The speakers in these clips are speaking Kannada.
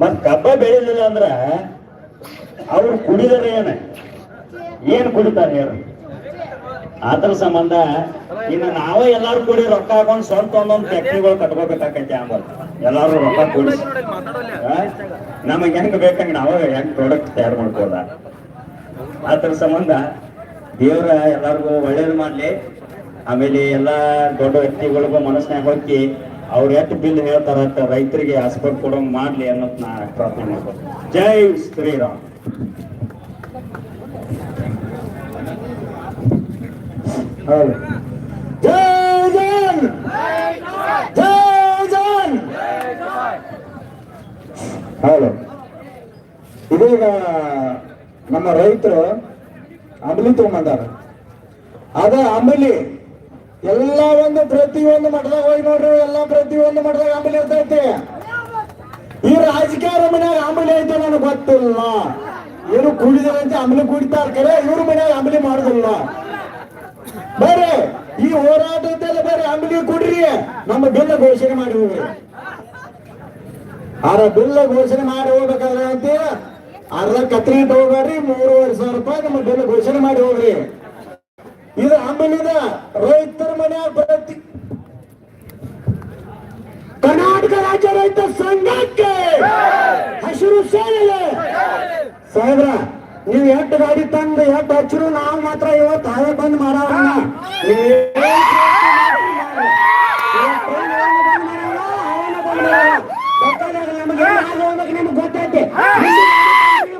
ಮತ್ ಕಬ್ಬ ಬೆಳಿಲಿಲ್ಲ ಅಂದ್ರ ಅವ್ರು ಕುಡಿದರೆ ಏನ? ಏನ್ ಕುಡಿತಾರೆ ಹೇಳ ಆತರ ಸಂಬಂಧ ಇನ್ನ ನಾವೇ ಎಲ್ಲಾರು ಕೂಡಿ ರೊಕ್ಕ ಹಾಕೊಂಡ್ ಸ್ವಂತ ಒಂದೊಂದ್ ಫ್ಯಾಕ್ಟ್ರಿಗಳು ಕಟ್ಕೋಬೇಕಾಕೈತಿ ಆಮೇಲೆ ಎಲ್ಲಾರು ರೊಕ್ಕ ಕೂಡಿ. ನಮಗ್ ಹೆಂಗ್ ಬೇಕಂಗ ನಾವೇ ಹೆಂಗ್ ಪ್ರಾಡಕ್ಟ್ ತಯಾರು ಮಾಡ್ಬೋದ ಆತರ ಸಂಬಂಧ ದೇವ್ರ ಎಲ್ಲಾರ್ಗು ಒಳ್ಳೇದ್ ಮಾಡ್ಲಿ. ಆಮೇಲೆ ಎಲ್ಲಾ ದೊಡ್ಡ ವ್ಯಕ್ತಿಗಳಿಗೂ ಮನಸ್ಸಿನಾಗ ಹೋಗಿ ಅವ್ರ ಎಷ್ಟು ಬಿಲ್ ಹೇಳ್ತಾರ ರೈತರಿಗೆ ಆಸ್ಪತ್ರೆ ಕೊಡೋಂಗ್ ಮಾಡ್ಲಿ ಅನ್ನೋದ್ ನಾ ಪ್ರಾರ್ಥನೆ ಮಾಡ್ಬೋದು ಜೈ ಶ್ರೀರಾಮ್. ಹೌದು. ಹೌದು. ಇದೀಗ ನಮ್ಮ ರೈತರು ಅಂಬಲಿ ತಗೊಂಬಂದಾರ. ಅದ ಅಂಬಲಿ ಎಲ್ಲ ಒಂದು ಪ್ರತಿಯೊಂದು ಮಠದಾಗ ಹೋಗಿ ನೋಡ್ರಿ, ಎಲ್ಲ ಪ್ರತಿಯೊಂದು ಮಠದಾಗ ಆಮೇಲೆ ಇರ್ತೈತಿ. ಈ ರಾಜಕೀಯ ಮನ್ಯಾಗ ಅಂಬಲಿ ಐತೆ ನನಗೆ ಗೊತ್ತಿಲ್ಲ. ಏನು ಅಂತ ಅಂಬಲಿ ಕುಡಿತಾರ ಕರೆ, ಇವ್ರ ಮನ್ಯಾಗ ಅಂಬಲಿ ಮಾಡುದಿಲ್ಲ. ಬರ್ರಿ, ಈ ಹೋರಾಟದಲ್ಲಿ ಬೇರೆ ಆಮೇಲೆ ಕುಡ್ರಿ. ನಮ್ಮ ಬಿಲ್ ಘೋಷಣೆ ಮಾಡಿ ಹೋಗ್ರಿ. ಆರ ಬಿಲ್ ಘೋಷಣೆ ಮಾಡಿ ಹೋಗ್ಬೇಕಾದ್ರೆ ಅಂತ ಅರ್ಧ ಕತ್ರಿ ಇಟ್ಟು ಹೋಗ್ಬೇಡ್ರಿ, ಮೂರುವರೆ ಸಾವಿರ ರೂಪಾಯಿ ನಮ್ಮ ಬಿಲ್ ಘೋಷಣೆ ಮಾಡಿ ಹೋಗ್ರಿ. ಇದು ಅಂಬಲಿದ ರೈತರ ಮನೆಯಾಗ ಬರತ್ತಿ. ಕರ್ನಾಟಕ ರಾಜ್ಯ ರೈತ ಸಂಘಕ್ಕೆ ಹಸಿರು ಸೇನೆಗೆ. ಸಾಹೇಬ್ರ, ನೀವು ಎಷ್ಟು ಗಾಡಿ ತಂದು ಎಷ್ಟು ಹಚ್ಚರು, ನಾವು ಮಾತ್ರ ಇವತ್ತು ಹಾಗೆ ಬಂದ್ ಮಾಡೋಣ. ನಿಮ್ಗೆ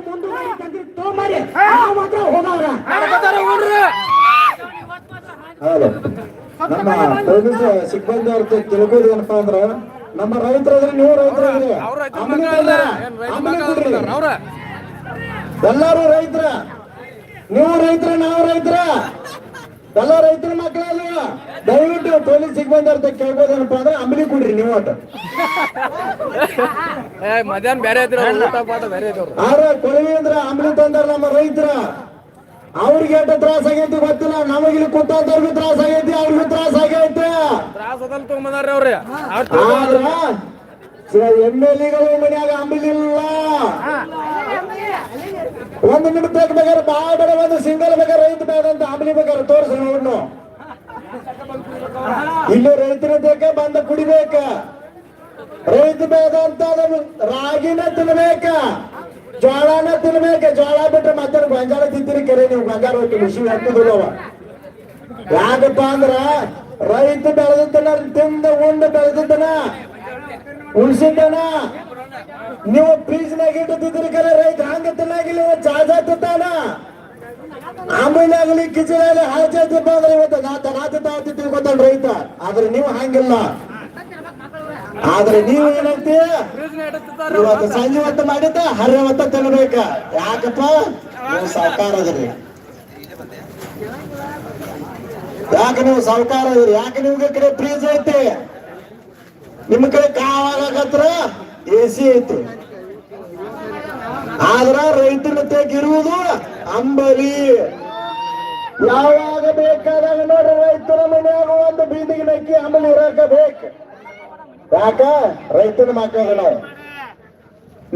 ಮುಂದೆ ಮಾತ್ರ ಹೋಗೋಣ ಹೌದು ನಮ್ಮ ಪೊಲೀಸ್ ಸಿಬ್ಬಂದಿ ಅವ್ರ ತಿಳ್ಕೋದು ಏನಪ್ಪಾ ಅಂದ್ರ ನಮ್ಮ ರೈತರಾದ್ರೆ ನೀವು ಕೊಡ್ರಿ. ಎಲ್ಲಾರು ರೈತರ. ನೀವು ರೈತರ ನಾವು ರೈತರ. ಎಲ್ಲ ರೈತರ ಮಕ್ಕಳಲ್ಲ ದಯವಿಟ್ಟು ಪೊಲೀಸ್ ಸಿಬ್ಬಂದಿ ಅವ್ರ ಕೇಳ್ಬೋದೇನಪ್ಪ ಅಂದ್ರೆ ಅಂಬಲಿ ಕೊಡ್ರಿ ನೀವು ಅಟ ಮಧ್ಯಾಹ್ನ ಬೇರೆ ಬೇರೆ ಆರ ಕೊಳವಿ ಅಂದ್ರ ಅಂಬಲಿ ತಂದಾರ ನಮ್ಮ ರೈತರ. ಅವ್ರಿಗೆ ಎಷ್ಟು ತ್ರಾಸ ಆಗೈತಿ ಗೊತ್ತಿಲ್ಲ. ನಮಗಿಲ್ಲಿ ಕುಂತವ್ರಿಗೂ ತ್ರಾಸ ಆಗೈತಿ ಅವ್ರಿಗೂ ತ್ರಾಸ ಆಗೈತಿ. ತ್ರಾಸ ಅದಲ್ ತಗೊಂಬಂದಾರ್ರಿ ಅವ್ರಿ. ಎಂ ಎಲ್ ಎಗಳು ಮನ್ಯಾಗ ಅಂಬಲಿಲ್ಲ. ಒಂದು ನಿಮಿಷ ಬೇಕಾದ್ರೆ ಬಾಳ ಬೇಡ ಒಂದು ಸಿಂಗಲ್ ಬೇಕಾದ್ರೆ ರೈತ ಬೇಡ ಅಂತ ಅಂಬಲಿ ಬೇಕಾದ್ರೆ ತೋರಿಸಿ ನೋಡ್ನು. ಇಲ್ಲಿ ರೈತರ ಬೇಕ ಬಂದ ಕುಡಿಬೇಕ ರೈತ ಬೇಡ ಅಂತ ರಾಗಿನ ತಿನ್ಬೇಕ. ಜೋಳನ ತಿನ್ಬೇಕು ಜೋಳ ಬಿಟ್ರೆ ಮತ್ತೆ ಗೊಂಜಾಳ ತಿಂತೀರಿ, ಕೆರೆ ನೀವು ಗೊಂಜಾಳ ಹೋಗಿ ಖುಷಿ ಹಾಕುದಿಲ್ಲವ ಯಾಕಪ್ಪ ಅಂದ್ರ ರೈತ ಬೆಳೆದದ್ದನ, ತಿಂದ ಉಂಡ ಬೆಳೆದಿದ್ದನ ಉಳಿಸಿದ್ದನ ನೀವು ಫ್ರೀಜ್ನಾಗ ಇಟ್ಟಿದ್ದೀರಿ ಕರೆ, ರೈತ ಹಂಗ ತಿನ್ನಾಗಿಲ್ಲ ಚಾಜ ತಿಂತಾನ. ಆಗಲಿ ಕಿಚಡಲ್ಲಿ ಹತ್ತಿಪ್ಪ ಅಂದ್ರೆ ಇವತ್ತು ನಾ ನಾತ ತಾವತಿ ತಿಳ್ಕೊತಾನ ರೈತ. ಆದ್ರೆ ನೀವು ಹಂಗಿಲ್ಲ. ಆದ್ರೆ ನೀವು ಏನಂತೀಯ? ಇವತ್ತು ಸಂಜೆ ಹೊತ್ತು ಮಾಡಿದ್ದ ಹರ್ಯ ಹೊತ್ತ ತಿನ್ಬೇಕ. ಯಾಕಪ್ಪ? ನೀವು ಸಾವುಕಾರ ಅದ್ರಿ ಯಾಕ ನೀವು ಸಾವುಕಾರ ಅದ್ರಿ ಯಾಕ ನಿಮ್ಗೆ ಕಡೆ ಫ್ರೀಜ್ ಐತಿ? ನಿಮ್ ಕಡೆ ಕಾವಾಗತ್ರ ಎ ಸಿ ಐತಿ. ಆದ್ರ ರೈತನ ತೆಗಿರುವುದು ಅಂಬಲಿ. ಯಾವಾಗ ಬೇಕಾದಾಗ ನೋಡ್ರಿ ರೈತರ ಮನ್ಯಾಗ ಒಂದು ಬೀದಿಗೆ ನಕ್ಕಿ ಅಂಬಲಿ ಇರಾಕ ಬೇಕು ಯಾಕ? ರೈತನ ಮಕ್ಕಳು ನಾವು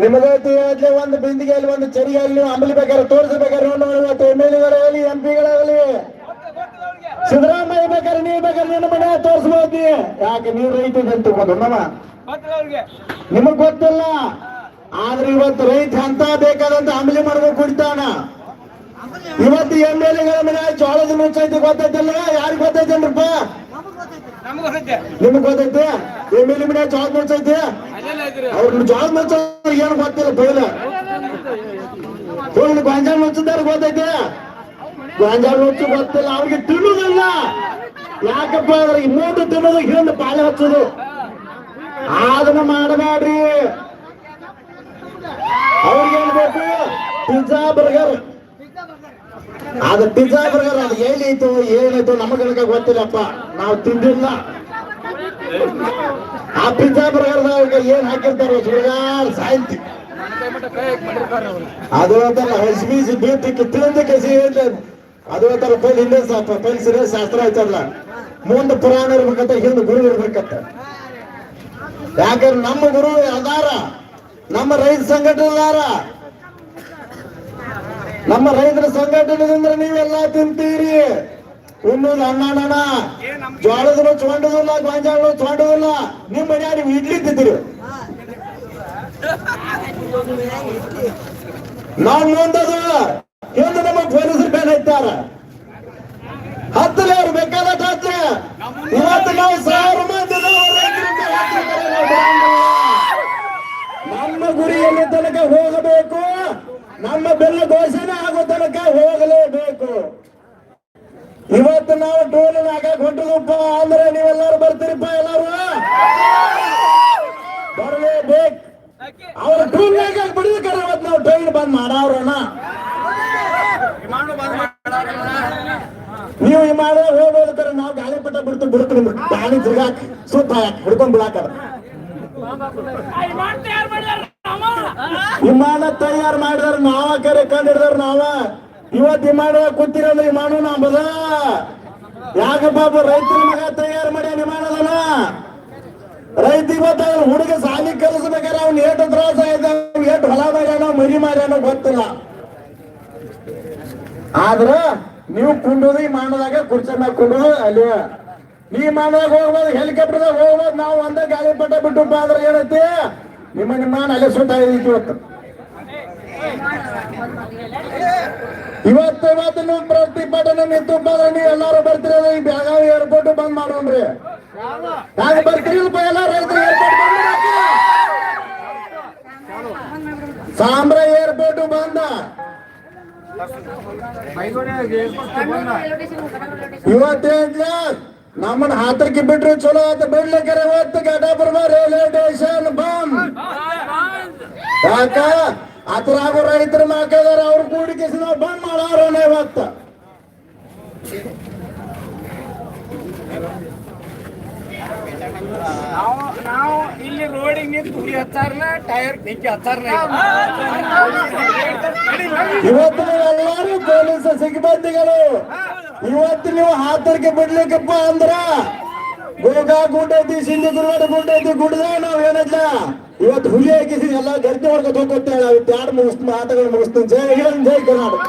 ನಿಮಗೈತಿ ಹೇಳ್ಲಿ ಒಂದು ಬಿಂದಿಗೆಯಲ್ಲಿ ಒಂದು ಚರಿಗೆಯಲ್ಲಿ ನೀವು ಅಂಬಲಿ ಬೇಕಾದ್ರೆ ತೋರಿಸಬೇಕಾದ್ರೆ ನೋಡಿ ಇವತ್ತು ಎಂ ಎಲ್ ಎಗಳಾಗಲಿ, ಎಂ ಪಿಗಳಾಗಲಿ. ಸಿದ್ದರಾಮಯ್ಯ ಬೇಕಾದ್ರೆ ನೀವು ಬೇಕಾದ್ರೆ ನಿನ್ನ ಮನೆ ತೋರಿಸ್ಬೋದು? ಯಾಕೆ ನೀವು ರೈತ ಅಂತ ನಿಮಗ್ ಗೊತ್ತಿಲ್ಲ? ಆದ್ರೆ ಇವತ್ತು ರೈತ ಅಂತ ಬೇಕಾದಂತ ಅಂಬಲಿ ಮಾಡ್ಬೇಕು ಕುಡಿತಾನ. ಇವತ್ತು ಎಂ ಎಲ್ ಎಗಳ ಮನೆ ಜೋಳದ ಮುಚ್ಚೈತಿ ಗೊತ್ತೈತಿಲ್ಲ ಯಾರಿಗ್ ಗೊತ್ತೈತೇನ್ರಪ್ಪ ನಿಮಗ್ ಗೊತ್ತೈತೆ ಎಂ ಎಲ್ ಎ ಜಾಬ್ ಮಾಡ್ಸೈತೆ? ಮುಚ್ಚೈತಿ ಅವ್ರ ಮಾಡ್ಸೋ ಏನು ಗೊತ್ತಿಲ್ಲ ಪೈಲ ಹೋಗಿ ಗೊಂಜಾಳ ಮುಚ್ಚಿದಾರ ಗೊತ್ತೈತೆ? ಗೊಂಜಾಳ ಮುಚ್ಚು ಗೊತ್ತಿಲ್ಲ ಅವ್ರಿಗೆ ತಿನ್ನುದಿಲ್ಲ. ಯಾಕಪ್ಪ ಅಂದ್ರೆ ಇನ್ನೊಂದು ತಿನ್ನೋದು ಹಿಂದೆ ಪಾಲೆ ಹಚ್ಚೋದು. ಅದನ್ನ ಮಾಡಬೇಡ್ರಿ. ಅವ್ರಿಗೆ ಏನ್ ಬೇಕು? Pizza burger. ಅದು ಪಿಜ್ಜಾ ಬರ್ಗರ್ ಅದು ಏನೈತು ಏನಿತ್ತು ನಮಗನಕ ಗೊತ್ತಿಲ್ಲಪ್ಪ. ನಾವು ತಿಂದಿಲ್ಲ. ಆ ಪಿಜ್ಜಾ ಬರ್ಗರ್ದಾಗ ಏನ್ ಹಾಕಿರ್ತಾರೆ ಸುಳ್ಗಾರ್ ಸಾಯ್ತಿ ಅದು ಒಂಥರ ಹಸಿ ಬೀಸಿ ಬೀತಿಕ್ಕೆ ತಿಳಿದ ಕಸಿ ಅದು ಅಂತಾರ ಪೈಲ್ ಹಿಂದೆ ಪೈಲ್ ಸಿರಿಯ ಶಾಸ್ತ್ರ ಆಯ್ತಲ್ಲ. ಮುಂದೆ ಪುರಾಣ ಇರ್ಬೇಕಂತ ಹಿಂದೆ ಗುರು ಇರ್ಬೇಕಂತ. ಯಾಕಂದ್ರೆ ನಮ್ಮ ಗುರು ಅದಾರ ನಮ್ಮ ರೈತ ಸಂಘಟನೆದಾರ. ನಮ್ಮ ರೈತರ ಸಂಘಟನೆದಿಂದ ನೀವೆಲ್ಲ ತಿಂತೀರಿ. ಇನ್ನು ಅಣ್ಣ ಜೋಳದನು ಚೊಂಡದಿಲ್ಲ ಗಾಂಜಾಳು ಚೊಂಡದಿಲ್ಲ ನಿಮ್ಮ ಮನ್ಯಾಗ ನೀವು ಇಡ್ಲಿ ತಿಂತೀರಿ. ನಾವು ಮುಂದದು ಎಂದು ನಮ್ಮ ಪೊಲೀಸರು ಮೇಲೆ ಇದ್ದಾರ ಹತ್ತಲೇ ಅವ್ರು ಬೇಕಾದಷ್ಟು ಹತ್ರಿ ಇವತ್ತು ನಾವು ಸಾವಿರ ಮಂದಿ. ನಮ್ಮ ಗುರಿಯಲ್ಲಿ ತನಕ ಹೋಗಬೇಕು. ನಮ್ಮ ಬೆಲ್ಲ ಘೋಷಣೆ ಆಗೋ ತನಕ ಹೋಗಲೇಬೇಕು. ಇವತ್ತು ನಾವು ಟೋಲ್ ಹಾಕಕ್ ಹೊಂಟದಪ್ಪ ಅಂದ್ರೆ ನೀವೆಲ್ಲರೂ ಬರ್ತೀರಿಪ್ಪ ಎಲ್ಲರೂ? ಬರಲೇಬೇಕು. ಅವ್ರ ಟೂಲ್ ಹಾಕಕ್ ಬಿಡಿದ್ರೆ ಇವತ್ತು ನಾವು ಟ್ರೈನ್ ಬಂದ್ ಮಾಡವ್ರಣ್ಣ ನೀವು ಈ ಮಾಡ ಹೋಗ್ಬೋದಕ್ಕಾರ ನಾವು ಗಾಳಿ ಬಿಡ್ತು ಬಿಡ್ತು ಬಿಡ್ತೀನಿ ಗಾಳಿ ತಿರ್ಗಾಕ್, ಸುತ್ತ ಹಾಕಿ, ಹಿಡ್ಕೊಂಡ್ ಬಿಡಾಕದ ವಿಮಾನ ತಯಾರು ಮಾಡಿದಾರ ನಾವ, ಕರೆ ಕಂಡು ಹಿಡ್ದಾರ ನಾವ. ಇವತ್ತು ವಿಮಾನ ಕೂತಿರಲ್ಲ ವಿಮಾನ ನಂಬದ ಯಾಕ ಬಾಬು ರೈತರ ಮಗ ತಯಾರು ಮಾಡಿ ವಿಮಾನದನ ರೈತ ಇವತ್ತ ಹುಡುಗ ಸಾಲಿ ಕಲಿಸ್ಬೇಕಾದ್ರೆ ಅವ್ನ ಏಟು ತ್ರಾಸ ಆಯ್ತ ಏಟು ಹೊಲ ಮಾಡ್ಯಾನೋ ಮರಿ ಮಾಡ್ಯಾನೋ ಗೊತ್ತಿಲ್ಲ. ಆದ್ರ ನೀವು ಕುಂಡುದು ಈ ಮಾಡದಾಗ ಕುರ್ಚಿ ಮ್ಯಾಗ ಕುಂಡುದು ಅಲ್ಲಿ ನೀ ಮಾಡದಾಗ ಹೋಗ್ಬೋದು, ಹೆಲಿಕಾಪ್ಟರ್ದಾಗ ಹೋಗ್ಬೋದು, ನಾವು ಒಂದೇ ಗಾಳಿ ಪಟ್ಟ ಬಿಟ್ಟು ಆದ್ರೆ ಏನೈತಿ? ನಿಮ್ಮ ನಿಮ್ಮ ಅಲ್ಲೇ ಸುಟ್ಟ ಇವತ್ತು. ಇವತ್ತು ಇವತ್ತು ಪ್ರತಿಭಟನೆ ನಿಂತು ನೀವು ಎಲ್ಲಾರು ಬರ್ತೀರ ಈ ಬೆಳಗಾವಿ ಏರ್ಪೋರ್ಟ್ ಬಂದ್ ಮಾಡೋಣ್ರಿ ಯಾಕೆ ಬರ್ತೀರಿಲ್ಪ ಎಲ್ಲ ರೈತರು ಏರ್ಪೋರ್ಟ್? ಸಾಂಬ್ರ ಏರ್ಪೋರ್ಟ್ ಬಂದ. ಇವತ್ತೇನ್ಲ ನಮ್ಮನ್ನ ಹಾತಕ್ಕೆ ಬಿಟ್ರು, ಚಲೋ ಆತ ಬಿಡ್ಲಿಕ್ಕೆ ಇವತ್ತು ಘಟಪ್ರಭ ರೈಲ್ವೆ ಸ್ಟೇಷನ್ ಬಂದ್. ಯಾಕ? ಅದ್ರಾಗ ರೈತರ ಮಾಕದಾರ ಅವ್ರ ಕೂಡಿಕೆ ನಾವು ಬಂದ್ ಮಾಡಾರೋಣ ಇವತ್ತ. ನಾವು ನಾವು ಇಲ್ಲಿ ರೋಡಿಗೆ ನಿಂತು ಹಚ್ಚಾರನ ಟೈರ್ ಬೆಂಕಿ ಹಚ್ಚಾರನ ಇವತ್ತು ನೀವೆಲ್ಲರೂ ಪೊಲೀಸ್ ಸಿಬ್ಬಂದಿಗಳು ಇವತ್ತು ನೀವು ಹಾತರಿಕೆ ಬಿಡ್ಲಿಕ್ಕಪ್ಪ ಅಂದ್ರ ಗೋಗಾ ಗುಡ್ಡೈತಿ ಸಿಂಧಿ ದುರ್ಗಡ ಗುಡ್ಡೈತಿ ಗುಡ್ದ ನಾವ್ ಏನಿಲ್ಲ ಇವತ್ತು ಹುಲಿ ಹಾಕಿಸಿ ಎಲ್ಲ ಗರ್ತಿ ಹೊಡ್ಕೊತ ಹೋಗ್ತೇವೆ ನಾವು ಎರಡು ಮುಗಿಸ್ ಮಾತುಗಳು ಮುಗಿಸ್ತೀನಿ ಜೈ ಹಿಂದ್, ಜೈ ಕರ್ನಾಟಕ.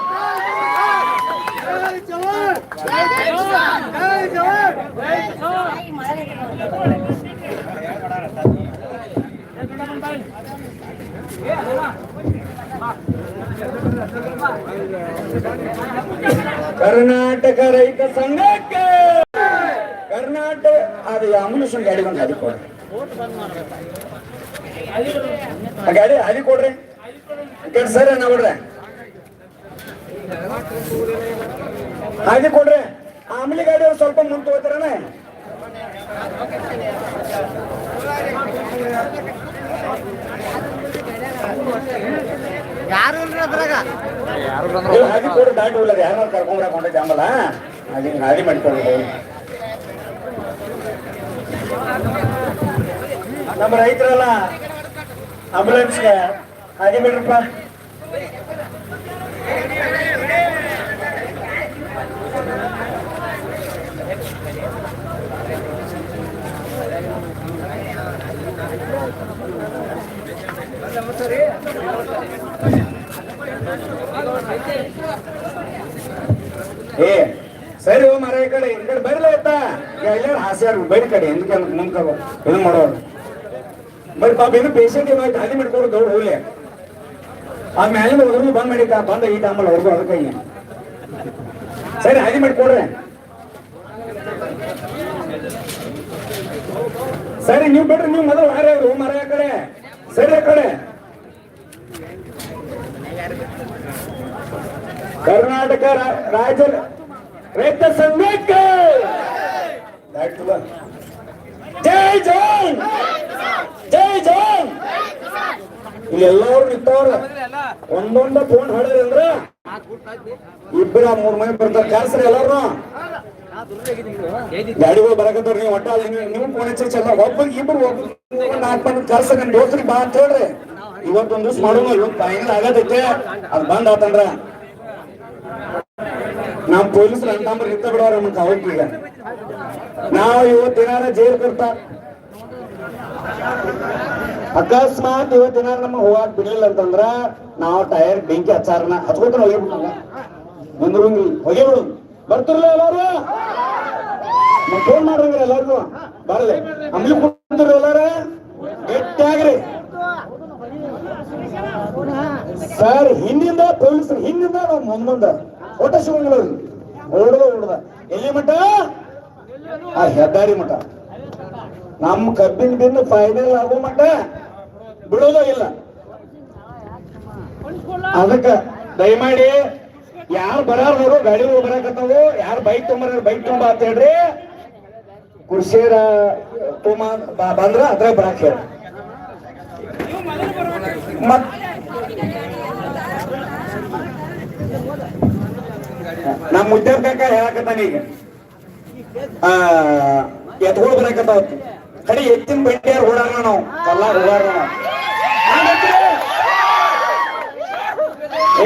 ಕರ್ನಾಟಕ ರೈತ ಸಂಘಕ್ಕೆ. ಕರ್ನಾಟಕ, ಅದು ಆಂಬುಲೆನ್ಸ್ ಗಾಡಿ ಬಂದು ಹಾದಿ ಕೊಡ್ರಿ ಆ ಗಾಡಿ ಹಾದಿ ಕೊಡ್ರಿ ಸರ್ ನೋಡ್ರಿ ಹಾದಿ ಕೊಡ್ರಿ. ಆಮೇಲೆ ಗಾಡಿ ಅವ್ರು ಸ್ವಲ್ಪ ಮುಂದೆ ಹೋಗ್ತಾರಣ ಯಾರು ಹಾದಿ ಕೊಡ್ರಿ ದಾಟಿ ಹೋಗ್ಲದ ಯಾರು ಕರ್ಕೊಂಡ್ರೆ ಕೊಂಡೈತೆ ಆಮೇಲೆ ಹಾಗೆ ಗಾಡಿ ಮಾಡ್ಕೊಂಡು ನಮ್ಮ ರೈತರೆಲ್ಲ ಅಂಬುಲೆನ್ಸ್ಗೆ ಹಾಗೆ ಬಿಡ್ರಪ್ಪ. ಏ, ಸರಿ ಓ ಮರ ಈ ಕಡೆ ಈ ಕಡೆ ಬರ್ಲಾ ಆಯ್ತಾ? ಎಲ್ಲರೂ ಹಾಸ್ಯಾರ ಬೇರೆ ಕಡೆ ಎಂದಕ್ಕೆ ಮುಂದ್ಕೋಬೇಕು ಇದು ಮಾಡೋರು. ಬರೀ ಪಾಪ ಏನು ಪೇಷಂಟ್ ಏನೋ ಖಾಲಿ ಮಾಡ್ಕೊಂಡು ದೌಡ್ ಹೋಗ್ಲಿ. ಆ ಮ್ಯಾಲಿಂದ ಹೋದ್ರು ಬಂದ್ ಮಾಡಿ ಬಂದ ಈ ಟೈಮಲ್ಲಿ ಅವ್ರಿಗೂ ಅದಕ್ಕೆ ಸರಿ ಹಾದಿ ಮಾಡ್ಕೊಡ್ರಿ. ಸರಿ, ನೀವು ಬಿಡ್ರಿ, ನೀವು ಮೊದಲು ಹಾರ ಮರ ಆ ಕಡೆ. ಸರಿ ಆ ಕಡೆ. ಕರ್ನಾಟಕ ರಾಜ್ಯ ರೈತ ಸಂಘಕ್ಕೆ. ಜೈ ಜೈ. ಜೈ ಜೈ. ಇಲ್ಲಿ ಎಲ್ಲರೂ ನಿಂತವ್ರ. ಒಂದೊಂದ ಫೋನ್ ಹೊಡೆದ್ರಿ ಅಂದ್ರ ಇಬ್ಬರ ಮೂರ್ ಮಂದಿ ಬರ್ತಾರ. ಕರ್ಸ್ರಿ ಎಲ್ಲಾರು ಗಾಡಿಗಳು ಬರಕತ್ತವ್ರ, ನೀವು ಒಟ್ಟ ಅಲ್ಲಿ ನೀವು- ಫೋನ್ ಹಚ್ಚಿ ಚಲ್ಲ. ಒಬ್ಬರಿಗೆ ಇಬ್ರು ಒಬ್ಬ ನಾಲ್ಕು ಮಂದಿ ಕರ್ಸಕ್ ನನ್ ದೋಸ್ತ್ರಿಗೆ ಬಾ ಅಂತ ಹೇಳ್ರಿ. ಇವತ್ತೊಂದ್ ದಿವ್ಸ ಮಾಡೋಣ ಇವತ್ತು ಫೈನಲ್ ಆಗತೈತೆ ಅದ್ ಬಂದ್ ಆತಂದ್ರ. ನಮ್ ಪೊಲೀಸರು ಅಂತಂದ್ರೆ ನಿಂತ ಬಿಡೋರು ನಮ್ಗೆ ಅವಕ್ಕೆ ಈಗ. ನಾವು ಇವತ್ತು ಏನಾರ ಜೈಲ್ ಕೊಡ್ತಾರ ಅಕಸ್ಮಾತ್ ಇವತ್ತಿನ ನಮ್ಮ ಹೋಗಾಕ್ ಬಿಡ್ಲಿಲ್ಲ ಅಂತಂದ್ರ ನಾವು ಟೈರ್ ಬೆಂಕಿ ಹಚ್ಚಾರನ ಹಚ್ಕೊತಾರ ಹೋಗಿಬಿಡಲ್ಲ ಮುಂದ್ರಂಗಿ ಹೋಗಿಬಿಡು. ಬರ್ತಿರ್ಲ ಎಲ್ಲಾರು? ಫೋನ್ ಮಾಡ್ರಂಗ್ರಿ ಎಲ್ಲಾರ್ಗು. ಬರ್ಲಿ. ಅಮ್ಲಿ ಕುಂತಿರಿ ಎಲ್ಲಾರ? ಗಟ್ಟಿಯಾಗ್ರಿ. ಸರ್, ಹಿಂದಿಂದ ಪೊಲೀಸ್ ಹಿಂದಿಂದ ನಾವು ಮುಂದ ಒಟ್ಟ ಶಿವಂಗಿಲ್ಲ ಓಡದ ಓಡದ. ಎಲ್ಲಿ ಮಠ? ಆ ಹೆದ್ದಾರಿ ಮಠ. ನಮ್ಮ ಕಬ್ಬಿನ ಬಿನ್ನು ಫೈನಲ್ ಆಗೋ ಮಟ್ಟ ಬಿಡೋದೇ ಇಲ್ಲ. ಅದಕ್ಕ ದಯಮಾಡಿ, ಯಾರು ಬರೋರು ಗಾಡಿ ಬರಾಕತ್ತಾವು ಯಾರು ಬೈಕ್ ತುಂಬ ಬೈಕ್ ತುಂಬಾ ಅಂತ ಹೇಳ್ರಿ. ಕುರ್ಸಿಯರ ತುಂಬ ಬಂದ್ರ ಅದ್ರಾಗ ಬರಾಕ್ ಹೇಳಿ ಮತ್ ನಮ್ಮ ಮುದ್ದೆ ಕಾಕ ಹೇಳಕತ್ತಾನ ಈಗ. ಎತ್ಗಳು ಕಡೆ. ಎತ್ತಿನ ಬಂಡಿಯರ್ ಓಡಾರ ನಾವು. ಎಲ್ಲ ಓಡಾರ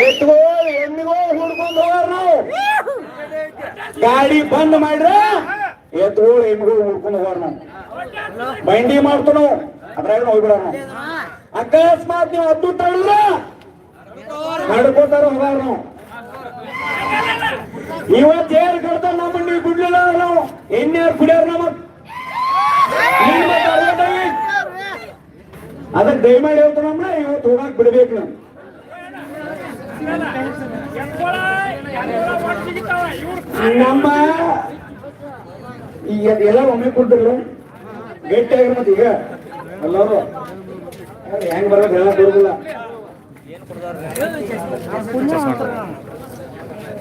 ಎತ್ಗಳು ಎಮ್ಮಿಗಳು ಹುಡ್ಕೊಂಡು ಹೋಗಾರ ನಾವು. ಗಾಡಿ ಬಂದ್ ಮಾಡ್ರ ಎತ್ಗಳು ಎಮ್ಮಿಗಳು ಹುಡ್ಕೊಂಡು ಹೋಗಾರ ನಾವು. ಬಂಡಿ ಮಾಡ್ತು ನಾವು ಅದ್ರಾಗ ಹೋಗ್ಬಿಡ ನಾವು. ಅಕಸ್ಮಾತ್ ನೀವು ಅದ್ದು ತಳ್ಳ ನಡ್ಕೋತಾರ ಹೋಗಾರ ಇವತ್ತು ಏರ್ ಕಡ್ತಾರ ನಮ್ಮ ನೀವು ಕುಡ್ಲಿಲ್ಲ ನಾವು ಎಣ್ಣೆಯಾರು ಕುಡಿಯಾರ ನಮ್ಮ ಅದಕ್ಕೆ ದಯಮಾಡಿ ಹೇಳ್ತಾರ ನಮ್ಮ ಇವತ್ತು ಹೋಗಾಕ್ ಬಿಡ್ಬೇಕು ನಾವು ನಮ್ಮ ಈಗ ಎಲ್ಲ ಒಮ್ಮೆ ಕೊಟ್ಟಿಲ್ಲ ಗಟ್ಟಿ ಆಗಿರ ಈಗ. ಎಲ್ಲರೂ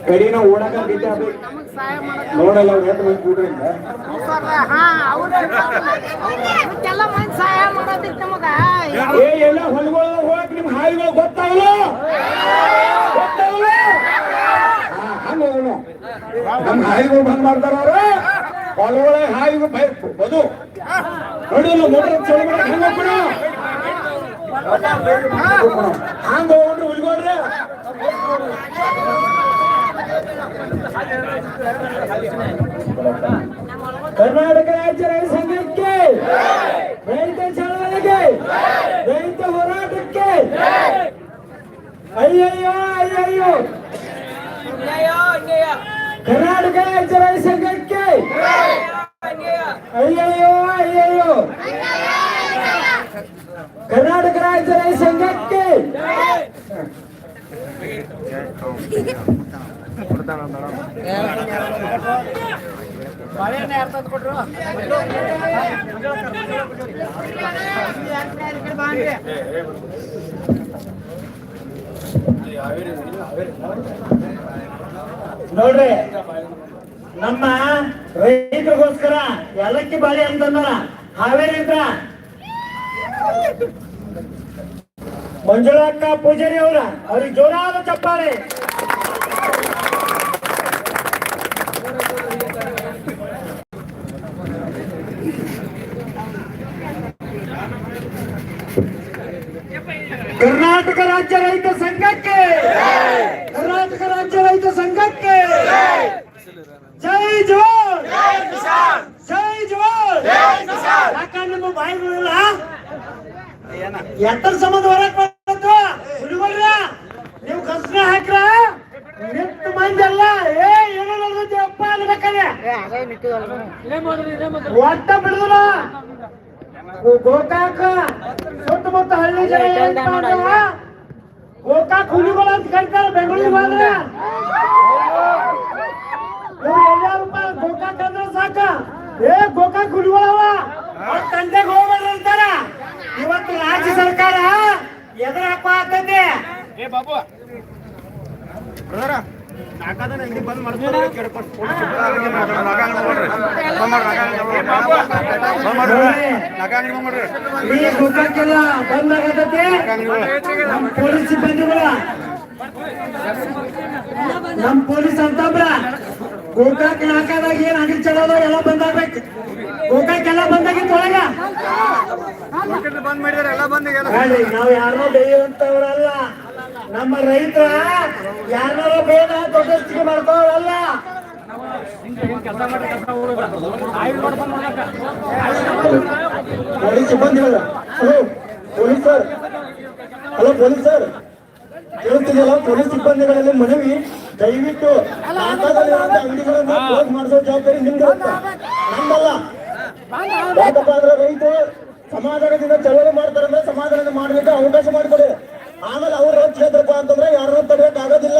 ಕಡಿನ ನೋಡಲ್ಲ ಎಲ್ಲ ನಿಮ್ ಹಾಯಿಗಳು. ನಮ್ ಹಾಯಿಗಳು ಬಂದ್ ಮಾಡ್ತಾರ ಅವ್ರ. ಹೊಲಗಳ ಹಾವಿಗಳು ಬೈ ಬದು. ನೋಡಿ ಮೋಟರ್ ಚಳಿ ಮಾಡಕ್ ಹೆಂಗ್ ಹಂಗ ಹೋಗ್ರಿ ಉಳ್ಗೋಡ್ರಿ ಕರ್ನಾಟಕ ರಾಜ್ಯ ರೈತ ಸಂಘಕ್ಕೆ ರೈತ ಚಳವಳಿಗೆ ರೈತ ಹೋರಾಟಕ್ಕೆ ಅಯ್ಯಯ್ಯೋ ಅಯ್ಯಯ್ಯೋ ಕರ್ನಾಟಕ ರಾಜ್ಯ ರೈತ ಸಂಘಕ್ಕೆ ಅಯ್ಯಯ್ಯೋ ಅಯ್ಯಯ್ಯೋ ಕರ್ನಾಟಕ ರಾಜ್ಯ ರೈತ ಸಂಘಕ್ಕೆ? ನೋಡ್ರಿ ನಮ್ಮ ರೈತರಿಗೋಸ್ಕರ ಎಲ್ಲಕ್ಕಿ ಬಾಳಿ ಅಂತಂದ್ರ ಹಾವೇರಿಯಿಂದ ಮಂಜುಳಕ್ಕ ಪೂಜಾರಿ ಅವರ ಅವ್ರಿಗೆ ಜೋರಾದ ಚಪ್ಪಾಳೆ ಕರ್ನಾಟಕ ರಾಜ್ಯ ರೈತ ಸಂಘಕ್ಕೆ ಕರ್ನಾಟಕ ರಾಜ್ಯ ರೈತ ಸಂಘಕ್ಕೆ ಜೈ ಜವಾನ್ ಜೈ ಜವಾನ್ ಯಾಕಂದ್ರೆ ನಿಮ್ಮ ಬಾಯಿಗಳಿಲ್ಲ ಎತ್ತರ ಸಂಬಂಧ ಹೊರಕ್ ಬಂತು ನೀವು ಕಸ್ನ ಹಾಕ್ರ? ನಿಂತು ಮಂದಿ ಅಲ್ಲ ಏ ಏನೋ ನಡೆದೈತಿ ಅಪ್ಪ ಅನ್ಬೇಕಾದ್ರೆ ಒಟ್ಟ ಬಿಡುದಿಲ್ಲ. ಗೋಕಾಕ. ಸುತ್ತಮುತ್ತ ಹಳ್ಳಿ ಜನ ಏನ್ ಮಾಡ್ತಾವ? ಗೋಕಾಕ್ ಹುಲಿಗಳು ಅಂತ ಕರಿತಾರೆ ಬೆಂಗಳೂರಿಗೆ ಬಂದ್ರೆ ಎಲ್ಲಾರು ಗೋಕಾಕ್ ಅಂದ್ರೆ ಸಾಕ. ಏ ಗೋಕಾಕ್ ಹುಲಿಗಳವ. ತಂದೆಗೆ ಹೋಗ್ಬೇಡ್ರಿ ಅಂತಾರ ಇವತ್ತು ರಾಜ್ಯ ಸರ್ಕಾರ ಎದುರು ಹಾಕೋ ಆಗ್ತೈತಿ ಏ ಬಾಬು. ಬ್ರದರ ನಾಲ್ಕಾದನ ಇಲ್ಲಿ ಬಂದ್ ಮಾಡ್ತಾರೆ ಕೇಳ್ಕೊಂಡು ಈ ಗುಡ್ಡಕ್ಕೆಲ್ಲ ಬಂದಾಗತ್ತೆ? ನಮ್ಮ ಪೊಲೀಸ್ ಸಿಬ್ಬಂದಿಗಳ? ನಮ್ ಪೊಲೀಸ್ ಅಂತಂದ್ರ ಗೋಕಾಕ್ ಹಾಕದಾಗ ಏನ್ ಅಂಗಡಿ ಚಲೋದ ಎಲ್ಲ ಬಂದಾಗ್ಬೇಕು. ಗೋಕಾಕ್ ಎಲ್ಲ ಬಂದಾಗಿತ್ತು ಒಳಗ? ಬಂದ್ ಮಾಡಿದಾರೆ ಎಲ್ಲ ಬಂದ್ ಹೇಳಿ ನಾವ್ ಯಾರನ್ನೋ ಬೇಯುವಂತವ್ರಲ್ಲ ನಮ್ಮ ರೈತರ ಯಾರ ಬೇಡ ದೊಡ್ಡಸ್ತಿಗೆ ಬರ್ತಾವಲ್ಲ ಪೊಲೀಸ್ ಸಿಬ್ಬಂದಿಗಳ hello police sir. Hello police sir. ಕೇಳ್ತಿದೆಯಲ್ಲ police ಸಿಬ್ಬಂದಿಗಳಲ್ಲಿ ಮನವಿ. ದಯವಿಟ್ಟು ಅಂಗಡಿಗಳನ್ನು ಕ್ಲೋಸ್ ಮಾಡಿಸೋ ಜವಾಬ್ದಾರಿ ನಿಮ್ದಿರುತ್ತೆ ನಮ್ದಲ್ಲ ಯಾಕಪ್ಪ ಅಂದ್ರೆ ರೈತರು ಸಮಾಧಾನದಿಂದ ಚಳವಳಿ ಮಾಡ್ತಾರಂದ್ರೆ ಸಮಾಧಾನ ಮಾಡಬೇಕು ಅವಕಾಶ ಮಾಡಿಕೊಡಿ. ಆಮೇಲೆ ಅವ್ರು ಕ್ಷೇತ್ರಪ್ಪ ಅಂತಂದ್ರೆ ಯಾರನ್ನೂ ತಡೆಯಕ್ ಆಗೋದಿಲ್ಲ.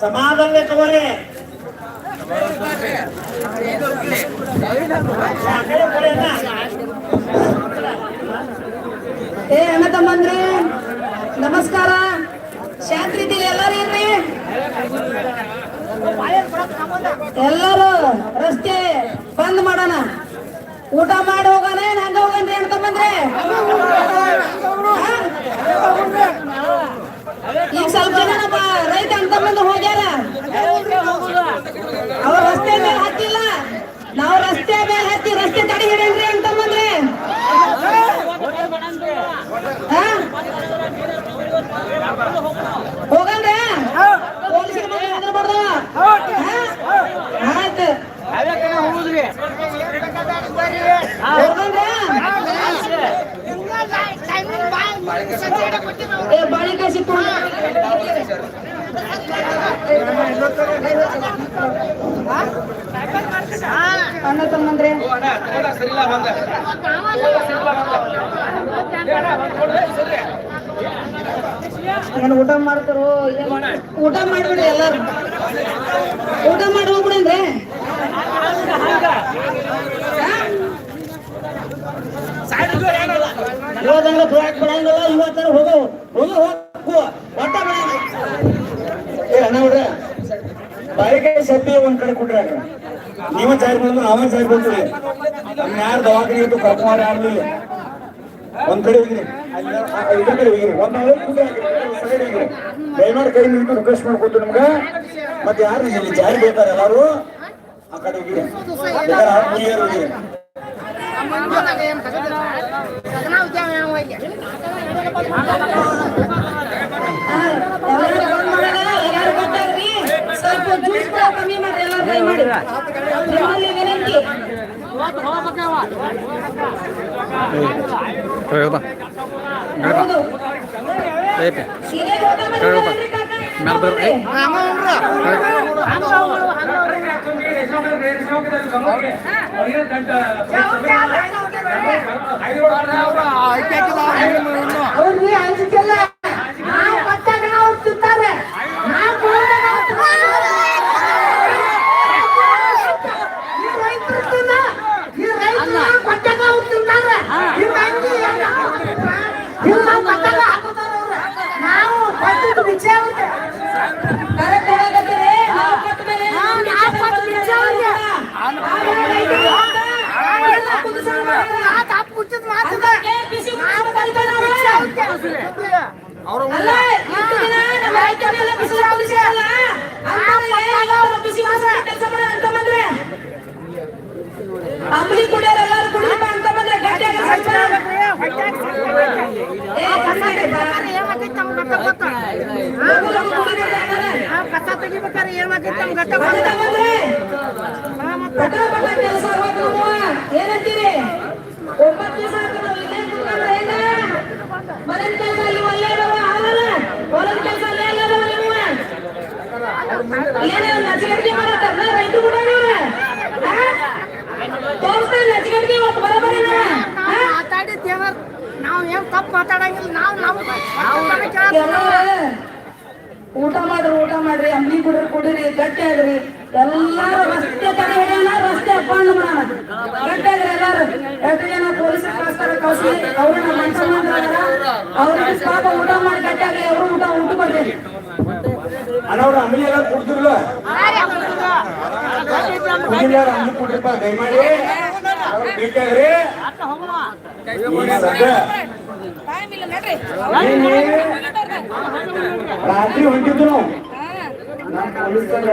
ಸಮಾಧಾನಲೆ ತಗೋರಿ. ಏ ಅಣ್ಣ ತಮ್ಮಂದ್ರಿ ನಮಸ್ಕಾರ. ಶಾಂತಿ ಎಲ್ಲರೂ ಇರ್ರಿ. ಎಲ್ಲರೂ ರಸ್ತೆ ಬಂದ್ ಮಾಡೋಣ. ಊಟ ಮಾಡಿ ಹೋಗೋಣ, ಏನ್ ಹಂಗ ಹೋಗನ್ರಿ ಅಂತ ಬಂದ್ರೆ ಈಗ ಸ್ವಲ್ಪ ಜನ ನಮ್ಮ ರೈತ ಅಂತ ಬಂದು ಹೋಗ್ಯಾರ. ಅವ್ರ ರಸ್ತೆ ಮೇಲೆ ಹತ್ತಿಲ್ಲ. ನಾವು ರಸ್ತೆ ಮೇಲೆ ಹತ್ತಿ ರಸ್ತೆ ತಡೆ ಹಿಡೇನ್ರಿ ಅಣ್ಣ ತಮ್ಮಂದ್ರೆ ಹಾ? ಹೋಗಂದ್ರೆ ಪೊಲೀಸರ ಮುಂದೆ ಹೆದರ್ಬಾರ್ದು. ಹಾ? ಆಯ್ತು ಹೋಗಂದ್ರೆ ಏ ಬಾಳಿಕಾಯಿ ಸಿಕ್ಕು ಅಣ್ಣ ತಮ್ಮಂದ್ರೆ. ಏನು ಊಟ ಮಾಡ್ತಾರೋ ಊಟ ಮಾಡ್ಬಿಡಿ ಎಲ್ಲಾರು. ಊಟ ಮಾಡಿ ಹೋಗ್ಬಿಡಂದ್ರೆ ಹೋದಂಗ ಬ್ಯಾಕ್ ಬಿಡಂಗಿಲ್ಲ. ಇವತ್ತರ ಹೋಗೋ. ಹೋಗಿ ಹೋಗು ಒಟ್ಟ ಏ, ಅಣ್ಣ ಬಾಯಿಗೆ ಒಂದ್ ಕಡೆ ಕೊಡ್ರಿ ಅಣ್ಣ ನೀವ ಜಾರಿ ಬಂದ್ರು ನಾವೇ ಜಾರಿ ಬಂದ್ರಿ ನಮ್ನ ಯಾರು ದವಾಖಾನೆ ಇತ್ತು ಕರ್ಕೊಂಡ್ ಆಗ್ಲಿಲ್ಲ ಒಂದ್ ಕಡೆ ಹೋಗಿರಿ. ಇದ್ರ ಕಡೆ ಹೋಗಿರಿ. ಸೈಡ್ ದಯಮಾಡಿ ಕೈ ನಿಂತು ರಿಕ್ವೆಸ್ಟ್ ಮಾಡ್ಕೊತು ನಿಮ್ಗ. ಮತ್ತೆ ಯಾರು ಇಲ್ಲಿ ಜಾರಿ ಬೇಕಾರೆ ಎಲ್ಲಾರು? ಆ ಕಡೆ ಹೋಗಿರಿ. ಹೋಗಿರಿ ಹಾ, ಎಲ್ಲರೂ ಬಂದ್ ಮಾಡೋಣ, ಎಲ್ಲರೂ ಗೊತ್ತಾಗ್ರಿ. ಸ್ವಲ್ಪ ಜ್ಯೂಸ್ ಕೂಡ ಕಮ್ಮಿ ಮಾಡ್ರಿ ಎಲ್ಲರೂ ದಯಮಾಡಿ ನಿಮ್ಮಲ್ಲಿ ವಿನಂತಿ ಹೌದು ಸೀರೆಗೆ ಊಟ ಮಾಡಿದ್ರಲ್ರಿ ಕಾಕ? ಅವ್ರಿಗೆ ಅಂಜಿಕೆಲ್ಲ ನಾವು ಕೊಟ್ಟಾಗ ಅವ್ರು ತಿಂತಾರೆ ನಾವು ಕೊಡೋದಾಗ ಅವ್ರು ತಿಂತಾರೆ. ಈ ರೈತರು ತಿನ್ನ ಈ ರೈತರು ಕೊಟ್ಟಾಗ ಅವ್ರು ತಿಂತಾರೆ ಇವ್ರು ಹಂಗೆ ಹೆಂಗೆ ಇವ್ರು ನಾವು ಕೊಟ್ಟಾಗ ಹಾಕೋತಾರ ಅವ್ರು ನಾವು ಕೊಟ್ಟಿದ್ದು ಭಿಕ್ಷೆ ಅವ್ರಿಗೆ ಕರೆಕ್ಟ್ ಹೇಳಕತ್ತೀರಿ? ನಾವು ಕೊಟ್ಟ ಮೇಲೆ ನಾವು ನಾವು ಕೊಟ್ಟು ಭಿಕ್ಷೆ ಅವ್ರಿಗೆ ಆಮೇಲೆ ರೈತರು ಎಲ್ಲ ಕುದಿಸಲು ಮಾಡ್ತಾರೆ. ಆ ತಾಪ್ ಮುಚ್ಚಿದ್ ಮಾತದ. ನಾವು ಕೊಟ್ಟಿದ್ದು ಭಿಕ್ಷೆ ಅವ್ರಿಗೆ. ಅಲ್ಲ, ಇಷ್ಟು ದಿನ ನಮ್ಮ ರೈತರೆಲ್ಲ ಬಿಸಿಲು ಕುದಿಸಿರಲ್ಲ. ಅಂಥವ್ರಿಗೆ ಎಲ್ಲರೂ ಬಿಸಿ ಮುಗಿಸಿ ಕೆಲ್ಸ ಮಾಡೋಣ ಅಂತ ಬಂದ್ರೆ. ಅಂಬ್ಲಿ ಕುಡಿಯೋರು ಎಲ್ಲರೂ ಕುಡಿ ಅಂತ ಬಂದ್ರೆ ಗಟ್ಟಿಯಾಗಿ. ಕಸ ತೆಗಿಬೇಕಾದ್ರೆ ಏನಾಗೈತೆ ನಮ್ಗೆ ಗಟ್ಟ ಬಂದ್ರೆ ಕೆಲಸ. ಏನಂತೀರಿ? ಒಂಬತ್ತು ದಿವಸ? ಮನೆಯ ಕೆಲಸ ಅಲ್ಲಿ ಒಳ್ಳೆ ಆಗಲ್ಲ. ಹೊಲದ ಕೆಲಸ ಅಲ್ಲೇ ಅಲ್ಲದಾವ ನೀವು. ಏನೇ ಒಂದು ನಚಿಗಟ್ಟಿ ಮಾಡತ್ತಾರಲ್ಲ ರೈತರು ಕೂಡ ಮಾತಾಡಿದ್ದು ಏನಾರ ನಾವು ಏನ್ ತಪ್ಪು ಮಾತಾಡಂಗಿಲ್ಲ. ನಾವು ನಾವು ಊಟ ಮಾಡ್ರಿ ಊಟ ಮಾಡ್ರಿ. ಅಮ್ಮಿ ಕುಡ್ರಿ ಕುಡಿರಿ ಗಟ್ಟಿ ಆಗ್ರಿ. ಎಲ್ಲಾರು ರಸ್ತೆ ತಡೆ ರಸ್ತೆ ಅಪ್ಪಣ್ಣ ಮಾಡೋಣ ಗಟ್ಟಿ ಆಗ್ರಿ ಎಲ್ಲಾರು. ಎಷ್ಟು ಜನ ಪೊಲೀಸರು ಕಳಿಸ್ತಾರ ಕಳ್ಸಿ ಅವ್ರನ್ನ ಮನ್ಸ ಅವ್ರಿಗೆ ಪಾಪ ಊಟ ಮಾಡಿ ಗಟ್ಟಿ ಆಗ್ರಿ. ಅವರು ಊಟ ಊಟ ಕೊಡ್ರಿ ಅಣ್ಣವ್ರ ಅಂಗಡಿ ಎಲ್ಲ ಕೊಡ್ತಿರ್ಲ ಕುಡಿಲ್ಲ ಅಂಗಡಿ ಕೊಡ್ರಿಪ್ಪ ದಯಮಾಡಿ ಅವ್ರು ಬೇಕಾಗ್ರಿ ಈಗ ಸದ್ಯ ನಿನ್ನೆ ರಾತ್ರಿ ಹೊಂಟಿದ್ದು ನಾವು ನಮ್ಮ ಪೊಲೀಸರ